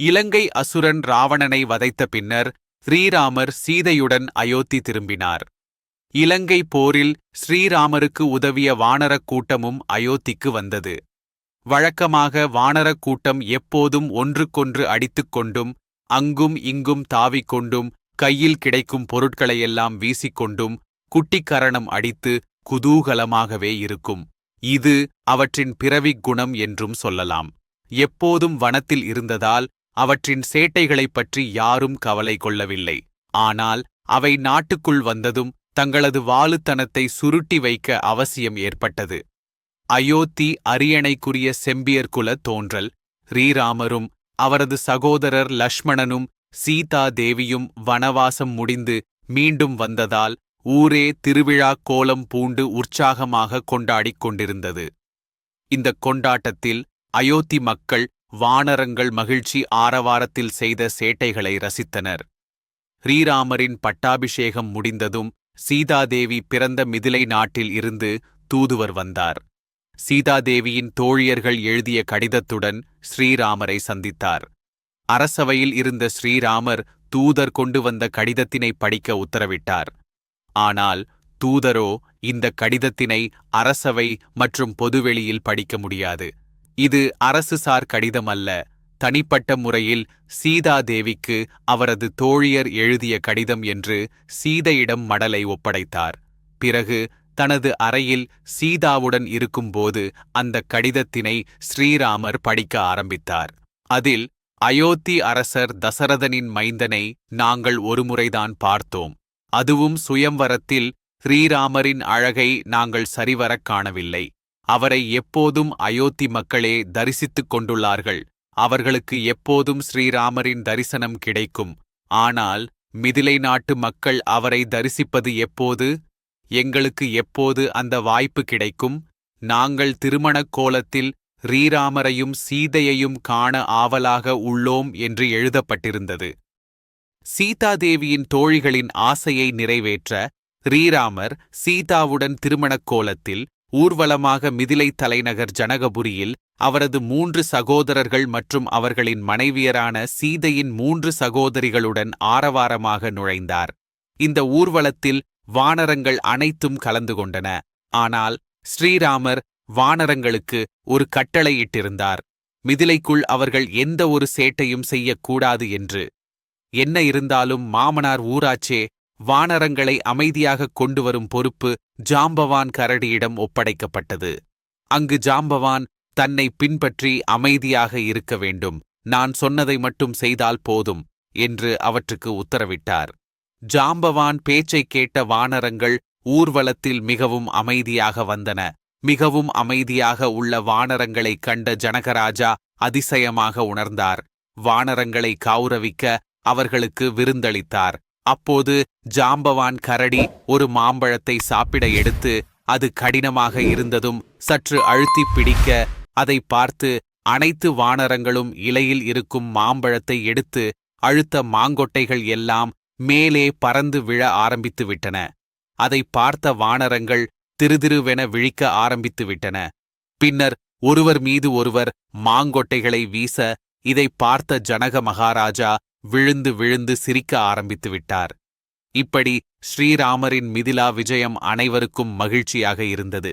இலங்கை அசுரன் ராவணனை வதைத்த பின்னர் ஸ்ரீராமர் சீதையுடன் அயோத்தி திரும்பினார். இலங்கை போரில் ஸ்ரீராமருக்கு உதவிய வானரக் கூட்டமும் அயோத்திக்கு வந்தது. வழக்கமாக வானரக் கூட்டம் எப்போதும் ஒன்றுக்கொன்று அடித்துக் கொண்டும் அங்கும் இங்கும் தாவிக் கொண்டும் கையில் கிடைக்கும் பொருட்களையெல்லாம் வீசிக்கொண்டும் குட்டிக்கரணம் அடித்து குதூகலமாகவே இருக்கும். இது அவற்றின் பிறவிக் குணம் என்றும் சொல்லலாம். எப்போதும் வனத்தில் இருந்ததால் அவற்றின் சேட்டைகளைப் பற்றி யாரும் கவலை கொள்ளவில்லை. ஆனால் அவை நாட்டுக்குள் வந்ததும் தங்களது வாலுத்தனத்தை சுருட்டி வைக்க அவசியம் ஏற்பட்டது. அயோத்தி அரியணைக்குரிய செம்பியர்குல தோன்றல் ஸ்ரீராமரும் அவரது சகோதரர் லக்ஷ்மணனும் சீதா தேவியும் வனவாசம் முடிந்து மீண்டும் வந்ததால் ஊரே திருவிழா கோலம் பூண்டு உற்சாகமாக கொண்டாடிக் கொண்டிருந்தது. இந்தக் கொண்டாட்டத்தில் அயோத்தி மக்கள் வானரங்கள் மகிழ்ச்சி ஆரவாரத்தில் செய்த சேட்டைகளை ரசித்தனர். ஸ்ரீராமரின் பட்டாபிஷேகம் முடிந்ததும் சீதாதேவி பிறந்த மிதிலை நாட்டில் இருந்து தூதுவர் வந்தார். சீதாதேவியின் தோழியர்கள் எழுதிய கடிதத்துடன் ஸ்ரீராமரை சந்தித்தார். அரசவையில் இருந்த ஸ்ரீராமர் தூதர் கொண்டு வந்த கடிதத்தினை படிக்க உத்தரவிட்டார். ஆனால் தூதரோ இந்த கடிதத்தினை அரசவை மற்றும் பொதுவெளியில் படிக்க முடியாது. இது அரசுசார் கடிதம் அல்ல. தனிப்பட்ட முறையில் சீதாதேவிக்கு அவரது தோழியர் எழுதிய கடிதம் என்று சீதையிடம் மடலை ஒப்படைத்தார். பிறகு தனது அறையில் சீதாவுடன் இருக்கும்போது அந்த கடிதத்தினை ஸ்ரீராமர் படிக்க ஆரம்பித்தார். அதில் அயோத்தி அரசர் தசரதனின் மைந்தனை நாங்கள் ஒருமுறைதான் பார்த்தோம். அதுவும் சுயம்வரத்தில் ஸ்ரீராமரின் அழகை நாங்கள் சரிவரக் காணவில்லை. அவரை எப்போதும் அயோத்தி மக்களே தரிசித்துக் கொண்டுள்ளார்கள். அவர்களுக்கு எப்போதும் ஸ்ரீராமரின் தரிசனம் கிடைக்கும். ஆனால் மிதிலை நாட்டு மக்கள் அவரை தரிசிப்பது எப்போது? எங்களுக்கு எப்போது அந்த வாய்ப்பு கிடைக்கும்? நாங்கள் திருமணக் கோலத்தில் ஸ்ரீராமரையும் சீதையையும் காண ஆவலாக உள்ளோம் என்று எழுதப்பட்டிருந்தது. சீதாதேவியின் தோழிகளின் ஆசையை நிறைவேற்ற ஸ்ரீராமர் சீதாவுடன் திருமணக் கோலத்தில் ஊர்வலமாக மிதிலை தலைநகர் ஜனகபுரியில் அவரது மூன்று சகோதரர்கள் மற்றும் அவர்களின் மனைவியரான சீதையின் மூன்று சகோதரிகளுடன் ஆரவாரமாக நுழைந்தார். இந்த ஊர்வலத்தில் வானரங்கள் அனைத்தும் கலந்து கொண்டன. ஆனால் ஸ்ரீராமர் வானரங்களுக்கு ஒரு கட்டளையிட்டிருந்தார் மிதிலைக்குள் அவர்கள் எந்த ஒரு சேட்டையும் செய்யக்கூடாது என்று. என்ன இருந்தாலும் மாமனார் ஊராச்சே வானரங்களை அமைதியாகக் கொண்டு வரும் பொறுப்பு ஜாம்பவான் கரடியிடம் ஒப்படைக்கப்பட்டது. அங்கு ஜாம்பவான் தன்னை பின்பற்றி அமைதியாக இருக்க வேண்டும். நான் சொன்னதை மட்டும் செய்தால் போதும் என்று அவற்றுக்கு உத்தரவிட்டார். ஜாம்பவான் பேச்சைக் கேட்ட வானரங்கள் ஊர்வலத்தில் மிகவும் அமைதியாக வந்தன. மிகவும் அமைதியாக உள்ள வானரங்களைக் கண்ட ஜனகராஜா அதிசயமாக உணர்ந்தார். வானரங்களை கௌரவிக்க அவர்களுக்கு விருந்தளித்தார். அப்போது ஜாம்பவான் கரடி ஒரு மாம்பழத்தை சாப்பிட எடுத்து அது கடினமாக இருந்ததும் சற்று அழுத்திப் பிடிக்க அதை பார்த்து அனைத்து வானரங்களும் இலையில் இருக்கும் மாம்பழத்தை எடுத்து அழுத்த மாங்கொட்டைகள் எல்லாம் மேலே பறந்து விழ ஆரம்பித்து விட்டன. அதை பார்த்த வானரங்கள் திருதிருவென விழிக்க ஆரம்பித்து விட்டன. பின்னர் ஒருவர் மீது ஒருவர் மாங்கொட்டைகளை வீச இதை பார்த்த ஜனக மகாராஜா விழுந்து விழுந்து சிரிக்க ஆரம்பித்து விட்டார். இப்படி ஸ்ரீராமரின் மிதிலா விஜயம் அனைவருக்கும் மகிழ்ச்சியாக இருந்தது.